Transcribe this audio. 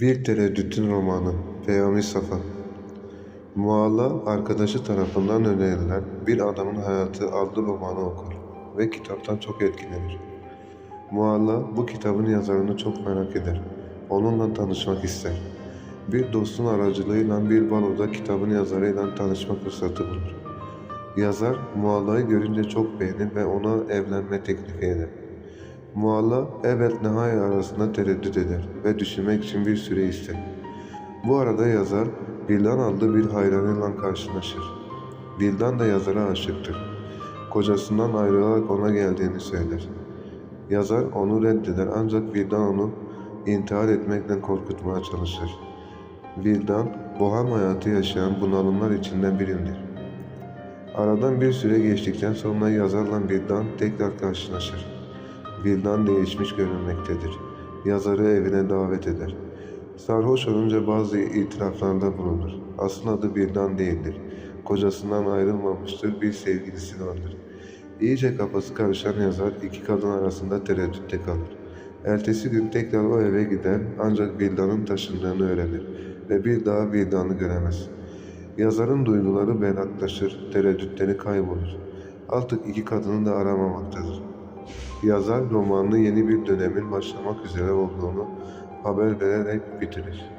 Bir Tereddütün Romanı Peyami Safa Mualla arkadaşı tarafından önerilen Bir Adamın Hayatı adlı romanı okur ve kitaptan çok etkilenir. Mualla bu kitabın yazarını çok merak eder. Onunla tanışmak ister. Bir dostun aracılığıyla bir baloda kitabın yazarıyla tanışma fırsatı bulur. Yazar Mualla'yı görünce çok beğenir ve ona evlenme teklifi eder. Mualla evet hayır arasında tereddüt eder ve düşünmek için bir süre ister. Bu arada yazar Bildan adlı bir hayranıyla karşılaşır. Bildan da yazara aşıktır. Kocasından ayrılarak ona geldiğini söyler. Yazar onu reddeder ancak Vildan onu intihar etmekle korkutmaya çalışır. Vildan, bohem hayatı yaşayan bunalımlar içinden biridir. Aradan bir süre geçtikten sonra yazarla Vildan tekrar karşılaşır. Vildan değişmiş görünmektedir. Yazarı evine davet eder. Sarhoş olunca bazı itiraflarda bulunur. Aslında adı Vildan değildir. Kocasından ayrılmamıştır, bir sevgilisi vardır. İyice kafası karışan yazar iki kadın arasında tereddütte kalır. Ertesi gün tekrar o eve gider ancak Vildan'ın taşındığını öğrenir ve bir daha Vildan'ı göremez. Yazarın duyguları berraklaşır, tereddütleri kaybolur. Artık iki kadını da aramamaktadır. Yazar romanını yeni bir dönemin başlamak üzere olduğunu haber vererek bitirir.